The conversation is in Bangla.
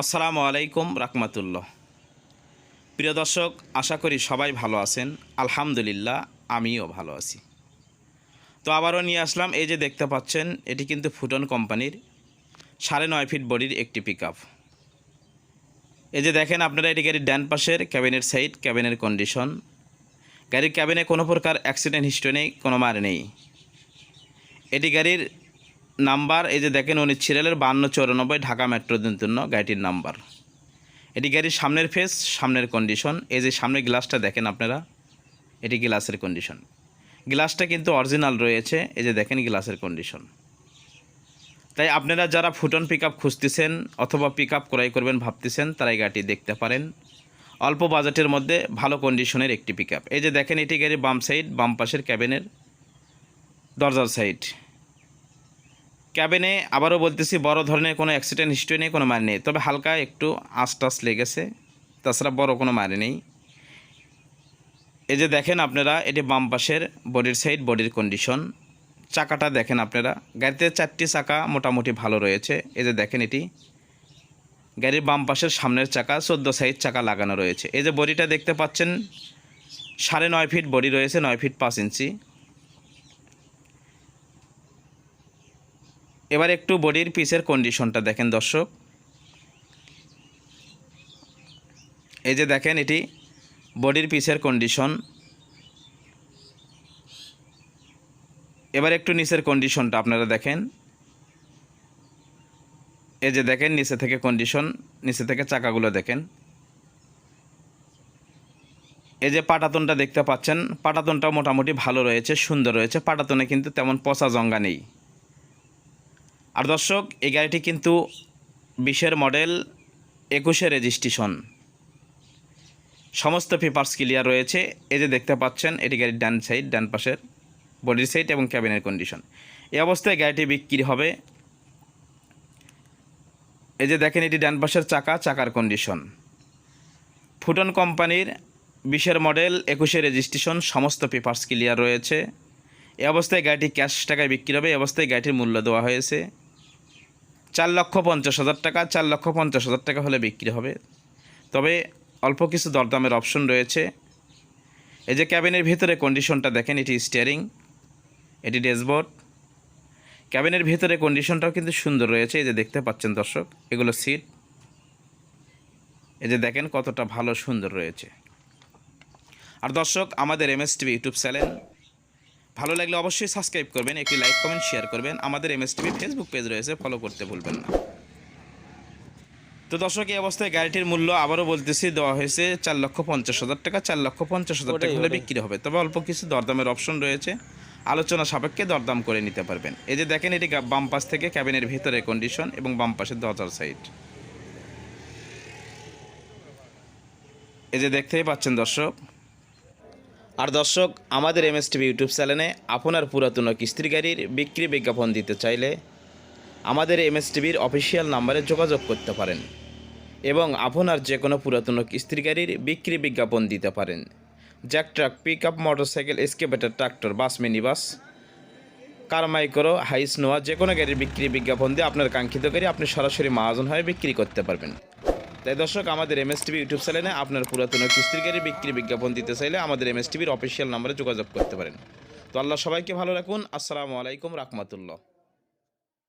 আসসালামু আলাইকুম রাহমাতুল্লাহ। প্রিয় দর্শক, আশা করি সবাই ভালো আছেন। আলহামদুলিল্লাহ, আমিও ভালো আছি। তো আবারও নিয়ে আসলাম, এই যে দেখতে পাচ্ছেন, এটি কিন্তু ফুটন কোম্পানির সাড়ে নয় ফিট বডির একটি পিক এই যে দেখেন, আপনারা এটি গাড়ির ডান পাশের ক্যাবিনের সাইড ক্যাবিনের কন্ডিশন গাড়ির ক্যাবিনে কোনো প্রকার অ্যাক্সিডেন্ট হিস্ট্রি নেই, কোনো মার নেই। এটি গাড়ির নাম্বার, এই যে দেখেন উনি ছিলেলের বান্ন চৌরানব্বই ঢাকা মেট্রো জন্য গাড়িটির নাম্বার। এটি গাড়ির সামনের ফেস সামনের কন্ডিশন এই যে সামনের গ্লাসটা দেখেন আপনারা, এটি গ্লাসের কন্ডিশন গ্লাসটা কিন্তু অরিজিনাল রয়েছে, এই যে দেখেন গ্লাসের কন্ডিশন তাই আপনারা যারা ফুটন পিক আপ খুঁজতেছেন অথবা পিক আপ ক্রয় করবেন ভাবতেছেন, তারা এই গাড়িটি দেখতে পারেন। অল্প বাজেটের মধ্যে ভালো কন্ডিশনের একটি পিক এই যে দেখেন এটি গাড়ির বাম সাইড বাম পাশের ক্যাবিনের দরজার সাইড ক্যাবিনে আবারও বলতেছি, বড় ধরনের কোনো অ্যাক্সিডেন্ট হিস্ট্রি নেই, কোনো মার নেই। তবে হালকা একটু আশটাস লেগেছে, তাছাড়া বড় কোনো মারে নেই। এই যে দেখেন আপনারা, এটি বাম পাশের বডির সাইড বডির কন্ডিশন চাকাটা দেখেন আপনারা, গাড়িতে চারটি চাকা মোটামুটি ভালো রয়েছে। এই যে দেখেন এটি, গাড়ির বাম পাশের সামনের চাকা, চোদ্দ সাইজ চাকা লাগানো রয়েছে। এই যে বডিটা দেখতে পাচ্ছেন, সাড়ে নয় ফিট বডি রয়েছে, নয় ফিট পাঁচ ইঞ্চি এবার একটু বডির পিসের কন্ডিশনটা দেখেন দর্শক। এই যে দেখেন, এটি বডির পিসের কন্ডিশন এবার একটু নিচের কন্ডিশনটা আপনারা দেখেন। এই যে দেখেন, নিচে থেকে কন্ডিশন নিচে থেকে চাকাগুলো দেখেন। এই যে পাটাতনটা দেখতে পাচ্ছেন পাটাতনটা মোটামুটি ভালো রয়েছে, সুন্দর রয়েছে। পাটাতনে কিন্তু তেমন পচা জঙ্গা নেই। আর দর্শক, এই গাড়িটি কিন্তু বিশের মডেল একুশে রেজিস্ট্রেশন। সমস্ত পেপার্স ক্লিয়ার রয়েছে। এই যে দেখতে পাচ্ছেন, এটি গাড়ির ডান সাইড, ডান পাশের বডির সাইড এবং ক্যাবিনের কন্ডিশন। এই অবস্থায় গাড়িটি বিক্রি হবে। এই যে দেখেন, এটি ডান পাশের চাকা, চাকার কন্ডিশন। ফুটন কোম্পানির বিশের মডেল একুশে রেজিস্ট্রেশন, সমস্ত পেপার্স ক্লিয়ার রয়েছে। এ অবস্থায় গাড়িটি ক্যাশ টাকায় বিক্রি হবে। এ অবস্থায় গাড়িটির মূল্য দেওয়া হয়েছে। চার লক্ষ পঞ্চাশ হাজার টাকা, চার লক্ষ পঞ্চাশ হাজার টাকা হলে বিক্রি হবে। তবে অল্প কিছু দরদামের অপশন রয়েছে। এই যে ক্যাবিনের ভিতরে কন্ডিশনটা দেখেন, এটি স্টিয়ারিং এটি ড্যাশবোর্ড। ক্যাবিনের ভিতরে কন্ডিশনটাও কিন্তু সুন্দর রয়েছে, এই যে দেখতে পাচ্ছেন দর্শক, এগুলো সিট এই যে দেখেন কতটা ভালো সুন্দর রয়েছে। আর দর্শক, আমাদের M S TV YouTube channel ভালো লাগলে অবশ্যই সাবস্ক্রাইব করবেন একটি লাইক কমেন্ট শেয়ার করবেন। আমাদের এম ফেসবুক পেজ রয়েছে ফলো করতে ভুলবেন না। তো দর্শক এই অবস্থায় গাড়িটির মূল্য আবারও বলতেছি দেওয়া হয়েছে চার লক্ষ পঞ্চাশ হাজার টাকা। চার লক্ষ পঞ্চাশ হাজার টাকা হলে বিক্রি হবে। তবে অল্প কিছু দরদামের অপশন রয়েছে। আলোচনা সাপেক্ষে দরদাম করে নিতে পারবেন। এই যে দেখেন এটি বাম পাশ থেকে ক্যাবিনের ভিতরে কন্ডিশন এবং বাম পাশের দরজার সাইড এই যে দেখতেই পাচ্ছেন দর্শক আর দর্শক, আমাদের এম এস টিভি ইউটিউব চ্যানেলে আপনার পুরাতন কিস্তির গাড়ির বিক্রি বিজ্ঞাপন দিতে চাইলে আমাদের এম এস টিভির অফিসিয়াল নাম্বারে যোগাযোগ করতে পারেন এবং আপনার যে কোনো পুরাতন কিস্তির গাড়ির বিক্রি বিজ্ঞাপন দিতে পারেন। Jack truck pickup motorcycle excavator tractor, bus mini bus car micro Hiace, Noah, যে কোনো গাড়ির বিক্রি বিজ্ঞাপন দিয়ে আপনার কাঙ্ক্ষিত গাড়ি আপনি সরাসরি মহাজন হয়ে বিক্রি করতে পারবেন। তাই দর্শক, আমাদের এম এস টিভি ইউটিউব চ্যানেলে আপনার পুরাতন কিস্তির গাড়ি বিক্রি বিজ্ঞাপন দিতে চাইলে আমাদের এম এস টিভির অফিসিয়াল নাম্বারে যোগাযোগ করতে পারেন। তো আল্লাহ সবাইকে ভালো রাখুন। আসসালামু আলাইকুম রহমতুল্লাহ।